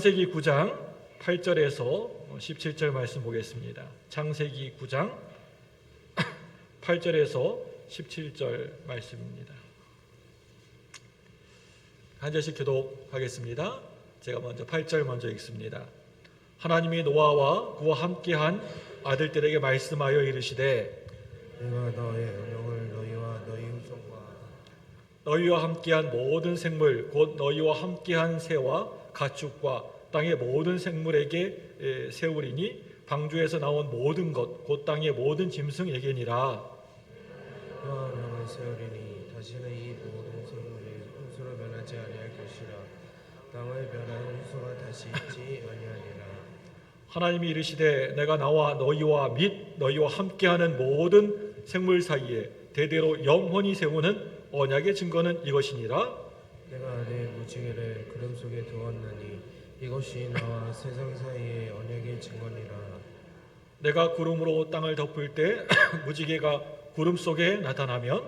창세기 9장 8절에서 17절 말씀 보겠습니다. 창세기 9장 8절에서 17절 말씀입니다. 한 절씩 교독하겠습니다. 제가 먼저 8절 먼저 읽습니다. 하나님이 노아와 그와 함께한 아들들에게 말씀하여 이르시되 내가 너의 은영을 너희와 너희 후손과 너희와 함께한 모든 생물 곧 너희와 함께한 새와 가축과 땅의 모든 생물에게 에, 세우리니 방주에서 나온 모든 것 곧 땅의 모든 짐승에게니라. 너와 명을 세우리니 다시는 이 모든 생물이 홍수로 변하지 아니할 것이라. 땅을 변한 홍수가 다시 있지 아니하리라. 하나님이 이르시되 내가 나와 너희와 및 너희와 함께하는 모든 생물 사이에 대대로 영원히 세우는 언약의 증거는 이것이니라. 내가 내무 지개를 구름 속에 두었나니 이것이 나와 세상 사이의 언약의 증거니라. 내가 구름으로 땅을 덮을 때 무지개가 구름 속에 나타나면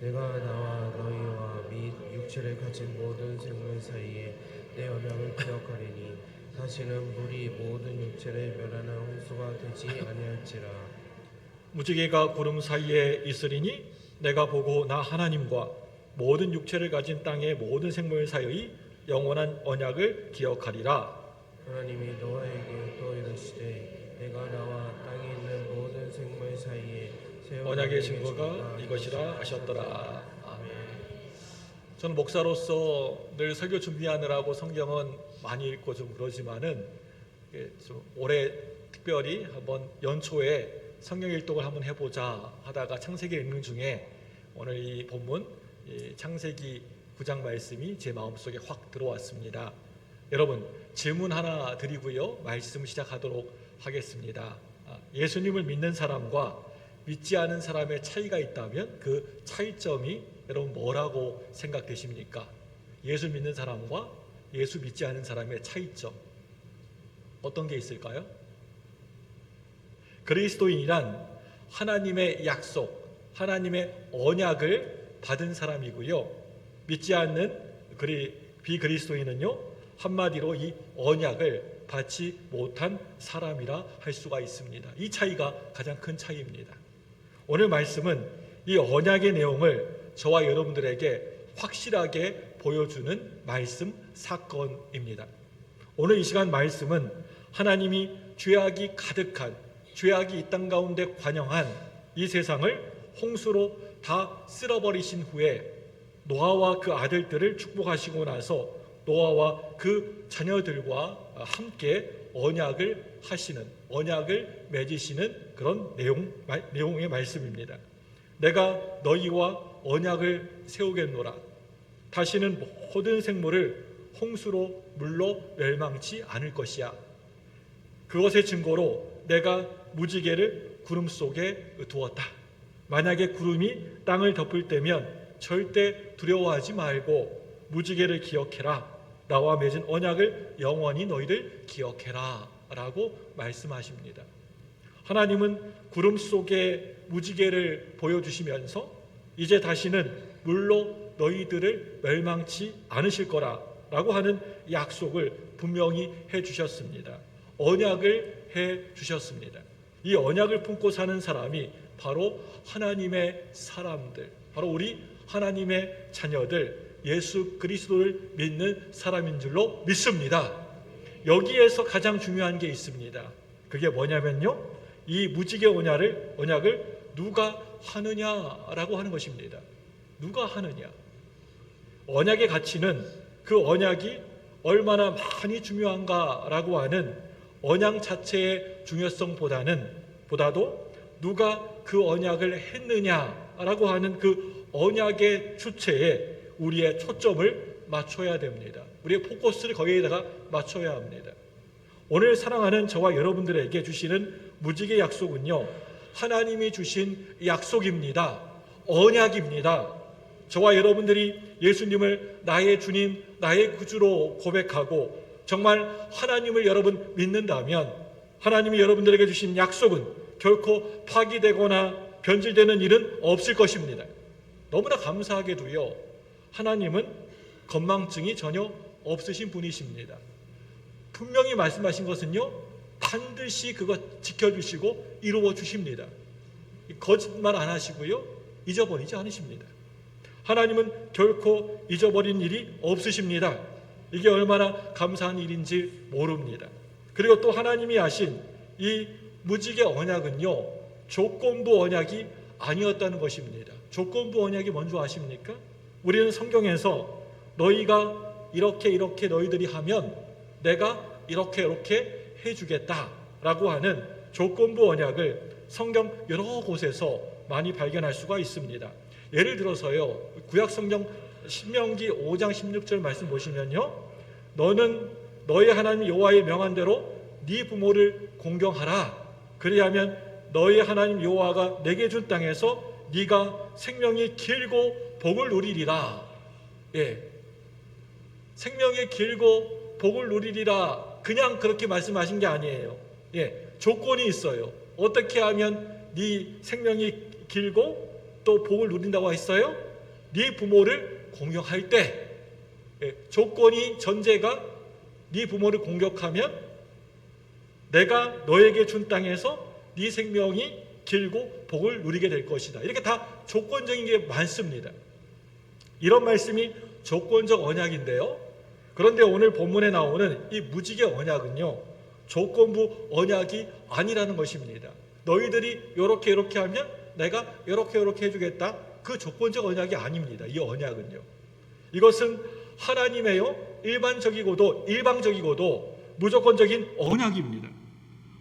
내가 나와 너희와 및 육체를 가진 모든 생물 사이에 내 언약을 기억하리니 다시는 물이 모든 육체를 멸하는 홍수가 되지 아니할지라. 무지개가 구름 사이에 있으리니 내가 보고 나 하나님과 모든 육체를 가진 땅의 모든 생물 사이의 영원한 언약을 기억하리라. 하나님이 노아에게 또 이르시되 내가 나와 땅에 있는 모든 생물 사이에 언약의 증거가 이것이라 하셨더라. 아멘. 저는 목사로서 늘 설교 준비하느라고 성경은 많이 읽고 좀 그러지만은 이게 좀 올해 특별히 한번 연초에 성경 일독을 한번 해보자 하다가 창세기 읽는 중에 오늘 이 본문 이 창세기 9장 말씀이 제 마음속에 확 들어왔습니다. 여러분 질문 하나 드리고요 말씀 시작하도록 하겠습니다. 아, 예수님을 믿는 사람과 믿지 않은 사람의 차이가 있다면 그 차이점이 여러분 뭐라고 생각되십니까? 예수 믿는 사람과 예수 믿지 않은 사람의 차이점 어떤 게 있을까요? 그리스도인이란 하나님의 약속, 하나님의 언약을 받은 사람이고요. 믿지 않는 그리 비그리스도인은요 한마디로 이 언약을 받지 못한 사람이라 할 수가 있습니다. 이 차이가 가장 큰 차이입니다. 오늘 말씀은 이 언약의 내용을 저와 여러분들에게 확실하게 보여주는 말씀 사건입니다. 오늘 이 시간 말씀은 하나님이 죄악이 가득한 죄악이 이 땅 가운데 관영한 이 세상을 홍수로 다 쓸어버리신 후에 노아와 그 아들들을 축복하시고 나서 노아와 그 자녀들과 함께 언약을 하시는 언약을 맺으시는 그런 내용 내용의 말씀입니다. 내가 너희와 언약을 세우겠노라. 다시는 모든 생물을 홍수로 물로 멸망치 않을 것이야. 그것의 증거로 내가 무지개를 구름 속에 두었다. 만약에 구름이 땅을 덮을 때면 절대 두려워하지 말고 무지개를 기억해라. 나와 맺은 언약을 영원히 너희를 기억해라. 라고 말씀하십니다. 하나님은 구름 속에 무지개를 보여주시면서 이제 다시는 물로 너희들을 멸망치 않으실 거라 라고 하는 약속을 분명히 해 주셨습니다. 언약을 해 주셨습니다. 이 언약을 품고 사는 사람이 바로 하나님의 사람들, 바로 우리 하나님의 자녀들, 예수 그리스도를 믿는 사람인 줄로 믿습니다. 여기에서 가장 중요한 게 있습니다. 그게 뭐냐면요. 이 무지개 언약을 언약을 누가 하느냐라고 하는 것입니다. 누가 하느냐? 언약의 가치는 그 언약이 얼마나 많이 중요한가라고 하는 언약 자체의 중요성보다는 보다도 누가 그 언약을 했느냐라고 하는 그 언약의 주체에 우리의 초점을 맞춰야 됩니다. 우리의 포커스를 거기에다가 맞춰야 합니다. 오늘 사랑하는 저와 여러분들에게 주시는 무지개 약속은요. 하나님이 주신 약속입니다. 언약입니다. 저와 여러분들이 예수님을 나의 주님, 나의 구주로 고백하고 정말 하나님을 여러분 믿는다면 하나님이 여러분들에게 주신 약속은 결코 파기되거나 변질되는 일은 없을 것입니다. 너무나 감사하게도요. 하나님은 건망증이 전혀 없으신 분이십니다. 분명히 말씀하신 것은요 반드시 그거 지켜주시고 이루어 주십니다. 거짓말 안 하시고요 잊어버리지 않으십니다. 하나님은 결코 잊어버린 일이 없으십니다. 이게 얼마나 감사한 일인지 모릅니다. 그리고 또 하나님이 하신 이 무지개 언약은요 조건부 언약이 아니었다는 것입니다. 조건부 언약이 뭔지 아십니까? 우리는 성경에서 너희가 이렇게 이렇게 너희들이 하면 내가 이렇게 이렇게 해주겠다라고 하는 조건부 언약을 성경 여러 곳에서 많이 발견할 수가 있습니다. 예를 들어서요 구약 성경 신명기 5장 16절 말씀 보시면요 너는 너희 하나님 여호와의 명한 대로 네 부모를 공경하라 그리하면 너희 하나님 여호와가 내게 준 땅에서 네가 생명이 길고 복을 누리리라 예 생명이 길고 복을 누리리라 그냥 그렇게 말씀하신 게 아니에요. 예, 조건이 있어요. 어떻게 하면 네 생명이 길고 또 복을 누린다고 했어요? 네 부모를 공경할 때 예, 조건이 전제가 네 부모를 공격하면 내가 너에게 준 땅에서 네 생명이 길고 복을 누리게 될 것이다. 이렇게 다 조건적인 게 많습니다. 이런 말씀이 조건적 언약인데요. 그런데 오늘 본문에 나오는 이 무지개 언약은요. 조건부 언약이 아니라는 것입니다. 너희들이 이렇게 이렇게 하면 내가 이렇게 이렇게 해주겠다. 그 조건적 언약이 아닙니다. 이 언약은요. 이것은 하나님의요 일반적이고도 일방적이고도 무조건적인 언약입니다.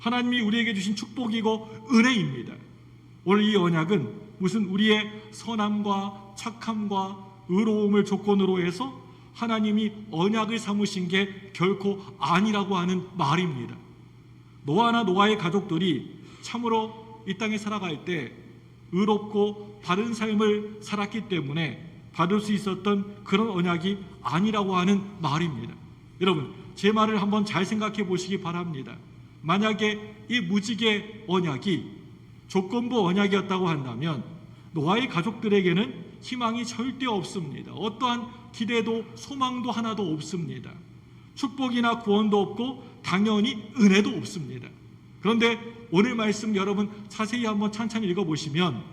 하나님이 우리에게 주신 축복이고 은혜입니다. 오늘 이 언약은 무슨 우리의 선함과 착함과 의로움을 조건으로 해서 하나님이 언약을 삼으신 게 결코 아니라고 하는 말입니다. 노아나 노아의 가족들이 참으로 이 땅에 살아갈 때 의롭고 바른 삶을 살았기 때문에 받을 수 있었던 그런 언약이 아니라고 하는 말입니다. 여러분, 제 말을 한번 잘 생각해 보시기 바랍니다. 만약에 이 무지개 언약이 조건부 언약이었다고 한다면 노아의 가족들에게는 희망이 절대 없습니다. 어떠한 기대도 소망도 하나도 없습니다. 축복이나 구원도 없고 당연히 은혜도 없습니다. 그런데 오늘 말씀 여러분 자세히 한번 찬찬히 읽어 보시면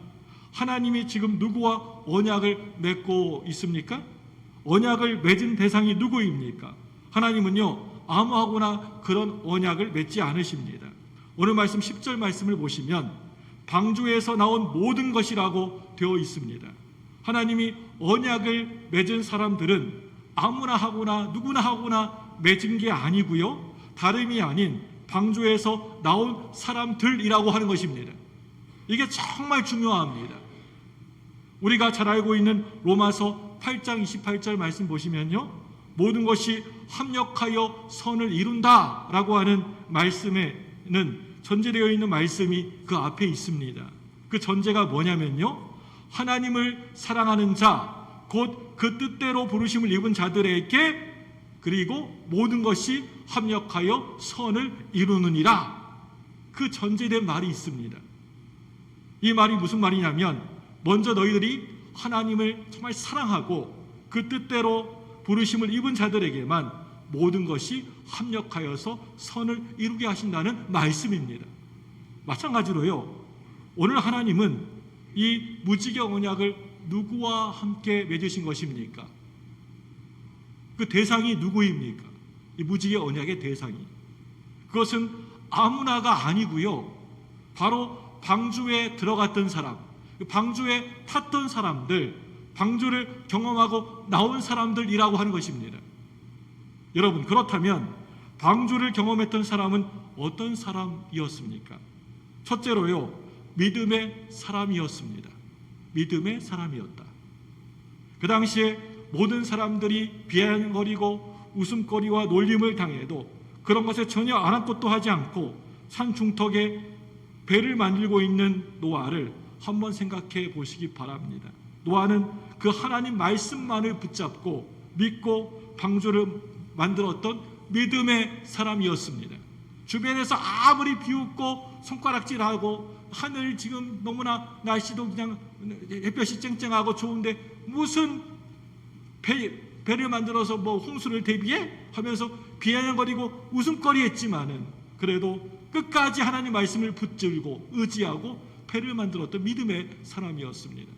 하나님이 지금 누구와 언약을 맺고 있습니까? 언약을 맺은 대상이 누구입니까? 하나님은요 아무하고나 그런 언약을 맺지 않으십니다. 오늘 말씀 10절 말씀을 보시면 방주에서 나온 모든 것이라고 되어 있습니다. 하나님이 언약을 맺은 사람들은 아무나 하거나 누구나 하거나 맺은 게 아니고요. 다름이 아닌 방주에서 나온 사람들이라고 하는 것입니다. 이게 정말 중요합니다. 우리가 잘 알고 있는 로마서 8장 28절 말씀 보시면요. 모든 것이 합력하여 선을 이룬다 라고 하는 말씀에는 전제되어 있는 말씀이 그 앞에 있습니다. 그 전제가 뭐냐면요. 하나님을 사랑하는 자, 곧 그 뜻대로 부르심을 입은 자들에게 그리고 모든 것이 합력하여 선을 이루느니라. 그 전제된 말이 있습니다. 이 말이 무슨 말이냐면 먼저 너희들이 하나님을 정말 사랑하고 그 뜻대로 부르심을 입은 자들에게만 모든 것이 합력하여서 선을 이루게 하신다는 말씀입니다. 마찬가지로요. 오늘 하나님은 이 무지개 언약을 누구와 함께 맺으신 것입니까? 그 대상이 누구입니까? 이 무지개 언약의 대상이. 그것은 아무나가 아니고요. 바로 방주에 들어갔던 사람, 그 방주에 탔던 사람들, 방주를 경험하고 나온 사람들이라고 하는 것입니다. 여러분, 그렇다면 방주를 경험했던 사람은 어떤 사람이었습니까? 첫째로요, 믿음의 사람이었습니다. 믿음의 사람이었다. 그 당시에 모든 사람들이 비아냥거리고 웃음거리와 놀림을 당해도 그런 것에 전혀 아랑곳도 하지 않고 산 중턱에 배를 만들고 있는 노아를 한번 생각해 보시기 바랍니다. 노아는 그 하나님 말씀만을 붙잡고 믿고 방주를 만들었던 믿음의 사람이었습니다. 주변에서 아무리 비웃고 손가락질하고 하늘 지금 너무나 날씨도 그냥 햇볕이 쨍쨍하고 좋은데 무슨 배, 배를 만들어서 뭐 홍수를 대비해 하면서 비아냥거리고 웃음거리했지만은 그래도 끝까지 하나님 말씀을 붙들고 의지하고 패를 만들었던 믿음의 사람이었습니다.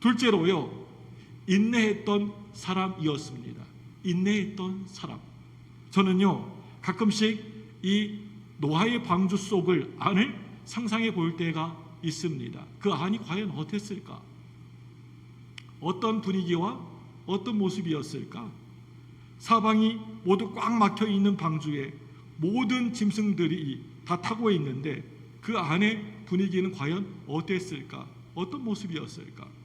둘째로요. 인내했던 사람이었습니다. 인내했던 사람. 저는요. 가끔씩 이 노아의 방주 속을 안을 상상해 볼 때가 있습니다. 그 안이 과연 어땠을까? 어떤 분위기와 어떤 모습이었을까? 사방이 모두 꽉 막혀 있는 방주에 모든 짐승들이 다 타고 있는데 그 안에 분위기는 과연 어땠을까? 어떤 모습이었을까?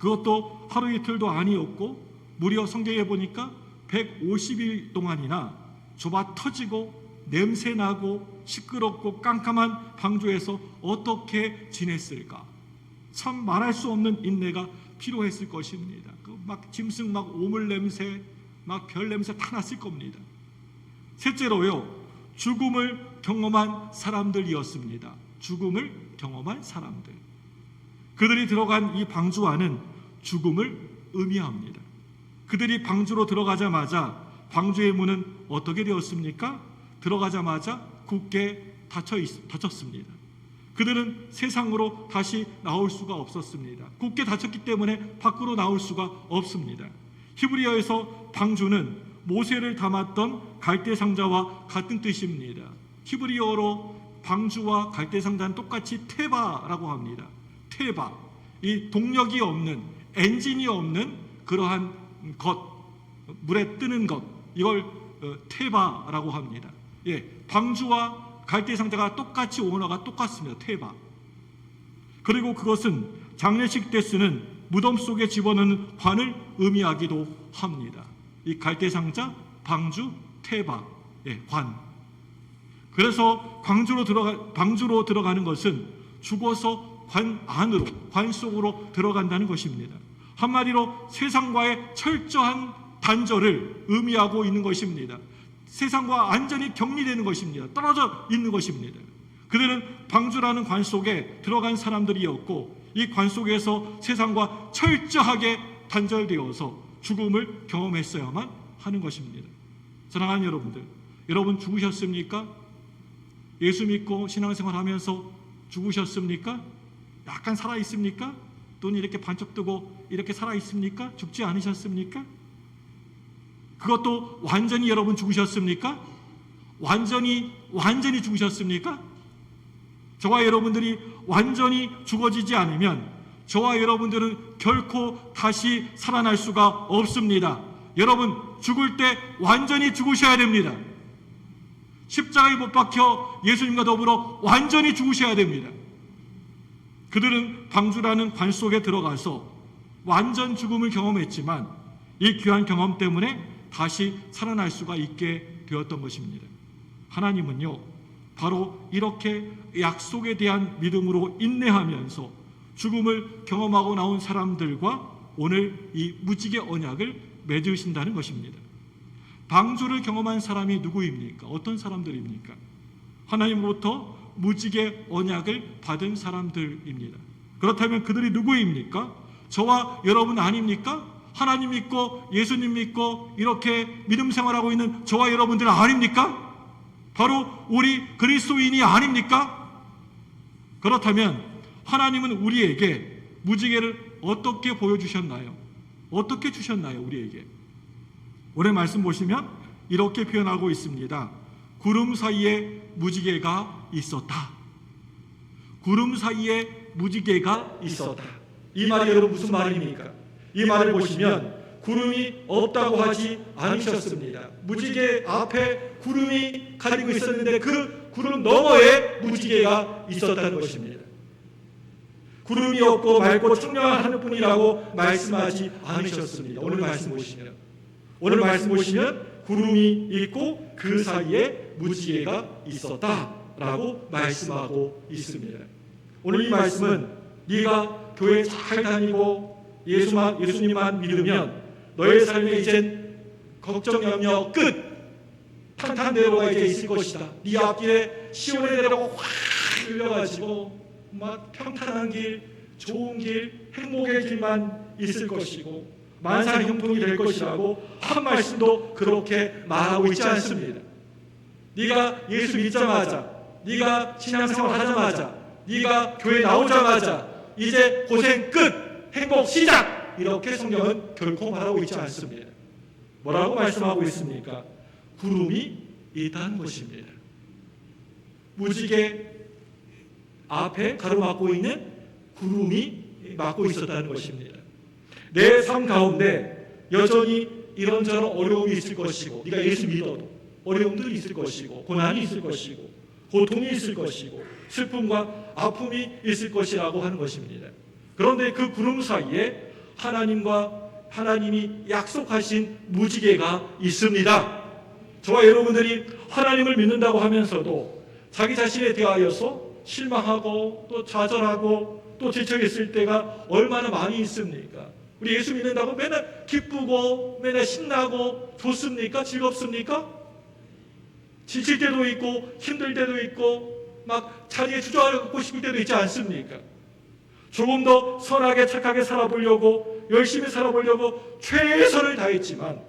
그것도 하루 이틀도 아니었고 무려 성경에 보니까 150일 동안이나 좁아 터지고 냄새 나고 시끄럽고 깜깜한 방주에서 어떻게 지냈을까? 참 말할 수 없는 인내가 필요했을 것입니다. 그 막 짐승 막 오물 냄새, 막 별 냄새 다 났을 겁니다. 셋째로요, 죽음을 경험한 사람들이었습니다. 죽음을 경험한 사람들. 그들이 들어간 이 방주 안은 죽음을 의미합니다. 그들이 방주로 들어가자마자 방주의 문은 어떻게 되었습니까? 들어가자마자 굳게 닫혀 있, 닫혔습니다. 그들은 세상으로 다시 나올 수가 없었습니다. 굳게 닫혔기 때문에 밖으로 나올 수가 없습니다. 히브리어에서 방주는 모세를 담았던 갈대 상자와 같은 뜻입니다. 히브리어로 방주와 갈대 상자는 똑같이 테바라고 합니다. 테바. 이 동력이 없는 엔진이 없는 그러한 것 물에 뜨는 것 이걸 어, 테바라고 합니다. 예, 방주와 갈대 상자가 똑같이 원어가 똑같습니다. 테바. 그리고 그것은 장례식 때 쓰는 무덤 속에 집어넣는 관을 의미하기도 합니다. 이 갈대 상자, 방주, 테바, 예, 관. 그래서 광주로 들어가 방주로 들어가는 것은 죽어서 관 안으로 관 속으로 들어간다는 것입니다. 한마디로 세상과의 철저한 단절을 의미하고 있는 것입니다. 세상과 완전히 격리되는 것입니다. 떨어져 있는 것입니다. 그들은 방주라는 관 속에 들어간 사람들이었고 이 관 속에서 세상과 철저하게 단절되어서 죽음을 경험했어야만 하는 것입니다. 사랑하는 여러분들, 여러분 죽으셨습니까? 예수 믿고 신앙생활 하면서 죽으셨습니까? 약간 살아 있습니까? 또는 이렇게 반쪽 뜨고 이렇게 살아 있습니까? 죽지 않으셨습니까? 그것도 완전히 여러분 죽으셨습니까? 완전히 완전히 죽으셨습니까? 저와 여러분들이 완전히 죽어지지 않으면 저와 여러분들은 결코 다시 살아날 수가 없습니다. 여러분 죽을 때 완전히 죽으셔야 됩니다. 십자가에 못 박혀 예수님과 더불어 완전히 죽으셔야 됩니다. 그들은 방주라는 관 속에 들어가서 완전 죽음을 경험했지만 이 귀한 경험 때문에 다시 살아날 수가 있게 되었던 것입니다. 하나님은요, 바로 이렇게 약속에 대한 믿음으로 인내하면서 죽음을 경험하고 나온 사람들과 오늘 이 무지개 언약을 맺으신다는 것입니다. 방주를 경험한 사람이 누구입니까? 어떤 사람들입니까? 하나님으로부터 무지개 언약을 받은 사람들입니다. 그렇다면 그들이 누구입니까? 저와 여러분 아닙니까? 하나님 믿고 예수님 믿고 이렇게 믿음 생활하고 있는 저와 여러분들 아닙니까? 바로 우리 그리스도인이 아닙니까? 그렇다면 하나님은 우리에게 무지개를 어떻게 보여주셨나요? 어떻게 주셨나요? 우리에게 오늘 말씀 보시면 이렇게 표현하고 있습니다. 구름 사이에 무지개가 있었다. 구름 사이에 무지개가 있었다. 이 말이 여러분 무슨 말입니까? 이 말을 보시면 구름이 없다고 하지 않으셨습니다. 무지개 앞에 구름이 가리고 있었는데 그 구름 너머에 무지개가 있었다는 것입니다. 구름이 없고 맑고 청량한 하늘뿐이라고 말씀하지 않으셨습니다. 오늘 말씀 보시면 오늘 말씀 보시면 구름이 있고 그 사이에 무지개가 있었다 라고 말씀하고 있습니다. 오늘 이 말씀은 네가 교회 잘 다니고 예수만 예수님만 믿으면 너의 삶에 이젠 걱정 염려 끝 탄탄대로가 이제 있을 것이다. 네 앞길에 시온의 대로가 확 열려가지고 막 평탄한 길, 좋은 길, 행복의 길만 있을 것이고 만사 형통이 될 것이라고 한 말씀도 그렇게 말하고 있지 않습니다. 네가 예수 믿자마자 네가 신앙생활 하자마자 네가 교회 나오자마자 이제 고생 끝 행복 시작 이렇게 성경은 결코 말하고 있지 않습니다. 뭐라고 말씀하고 있습니까? 구름이 있다는 것입니다. 무지개 앞에 가로막고 있는 구름이 막고 있었다는 것입니다. 내 삶 가운데 여전히 이런저런 어려움이 있을 것이고 네가 예수 믿어도 어려움들이 있을 것이고 고난이 있을 것이고 고통이 있을 것이고 슬픔과 아픔이 있을 것이라고 하는 것입니다. 그런데 그 구름 사이에 하나님과 하나님이 약속하신 무지개가 있습니다. 저와 여러분들이 하나님을 믿는다고 하면서도 자기 자신에 대하여서 실망하고 또 좌절하고 또 지쳐 있을 때가 얼마나 많이 있습니까? 우리 예수 믿는다고 맨날 기쁘고 맨날 신나고 좋습니까? 즐겁습니까? 지칠 때도 있고 힘들 때도 있고 막 자리에 주저앉고 싶을 때도 있지 않습니까? 조금 더 선하게 착하게 살아보려고 열심히 살아보려고 최선을 다했지만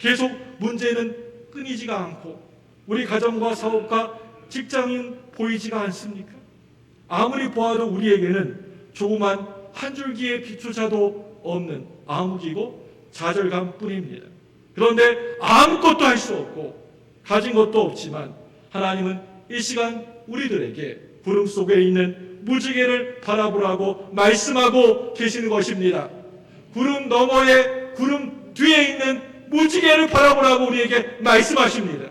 계속 문제는 끊이지가 않고 우리 가정과 사업과 직장인 보이지가 않습니까? 아무리 보아도 우리에게는 조그만 한 줄기의 빛조차도 없는 암흑이고 좌절감 뿐입니다. 그런데 아무것도 할 수 없고 가진 것도 없지만 하나님은 이 시간 우리들에게 구름 속에 있는 무지개를 바라보라고 말씀하고 계시는 것입니다. 구름 너머에 구름 뒤에 있는 무지개를 바라보라고 우리에게 말씀하십니다.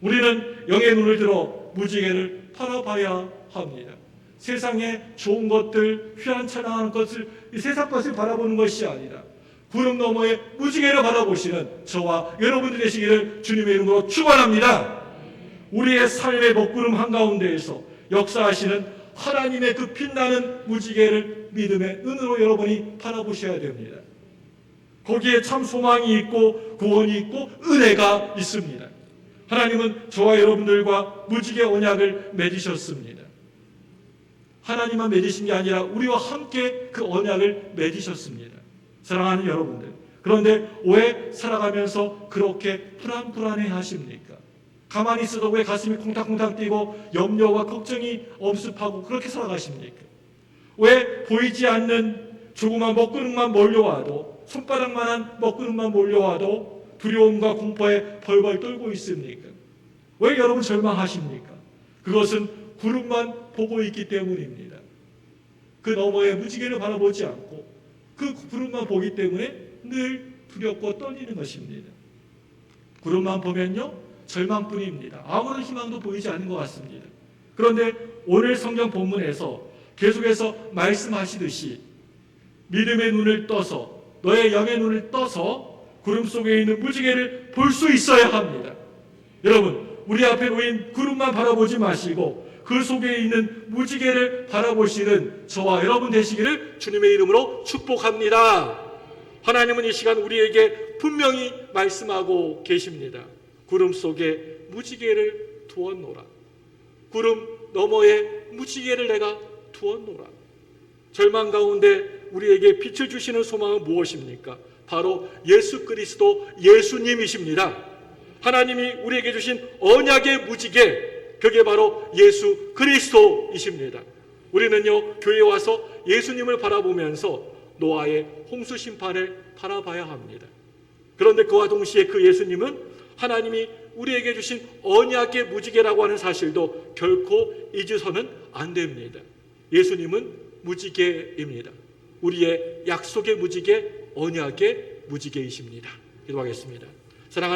우리는 영의 눈을 들어 무지개를 바라봐야 합니다. 세상에 좋은 것들, 휘황찬란한 것을 이 세상 것을 바라보는 것이 아니라 구름 너머에 무지개를 바라보시는 저와 여러분들 되시기를 주님의 이름으로 축원합니다. 우리의 삶의 먹구름 한가운데에서 역사하시는 하나님의 그 빛나는 무지개를 믿음의 눈으로 여러분이 바라보셔야 됩니다. 거기에 참 소망이 있고 구원이 있고 은혜가 있습니다. 하나님은 저와 여러분들과 무지개 언약을 맺으셨습니다. 하나님만 맺으신 게 아니라 우리와 함께 그 언약을 맺으셨습니다. 사랑하는 여러분들. 그런데 왜 살아가면서 그렇게 불안불안해 하십니까? 가만히 있어도 왜 가슴이 콩닥콩닥 뛰고 염려와 걱정이 엄습하고 그렇게 살아가십니까? 왜 보이지 않는 조그만 먹구름만 몰려와도 손바닥만한 먹구름만 몰려와도 두려움과 공포에 벌벌 떨고 있습니까? 왜 여러분 절망하십니까? 그것은 구름만 보고 있기 때문입니다. 그 너머에 무지개를 바라보지 않고 그 구름만 보기 때문에 늘 두렵고 떨리는 것입니다. 구름만 보면요 절망뿐입니다. 아무런 희망도 보이지 않는 것 같습니다. 그런데 오늘 성경 본문에서 계속해서 말씀하시듯이 믿음의 눈을 떠서 너의 영의 눈을 떠서 구름 속에 있는 무지개를 볼 수 있어야 합니다. 여러분 우리 앞에 놓인 구름만 바라보지 마시고 그 속에 있는 무지개를 바라보시는 저와 여러분 되시기를 주님의 이름으로 축복합니다. 하나님은 이 시간 우리에게 분명히 말씀하고 계십니다. 구름 속에 무지개를 두었노라. 구름 너머에 무지개를 내가 두었노라. 절망 가운데 우리에게 빛을 주시는 소망은 무엇입니까? 바로 예수 그리스도 예수님이십니다. 하나님이 우리에게 주신 언약의 무지개, 그게 바로 예수 그리스도이십니다. 우리는요, 교회에 와서 예수님을 바라보면서 노아의 홍수 심판을 바라봐야 합니다. 그런데 그와 동시에 그 예수님은 하나님이 우리에게 주신 언약의 무지개라고 하는 사실도 결코 잊어서는 안 됩니다. 예수님은 무지개입니다. 우리의 약속의 무지개, 언약의 무지개이십니다. 기도하겠습니다. 사랑하는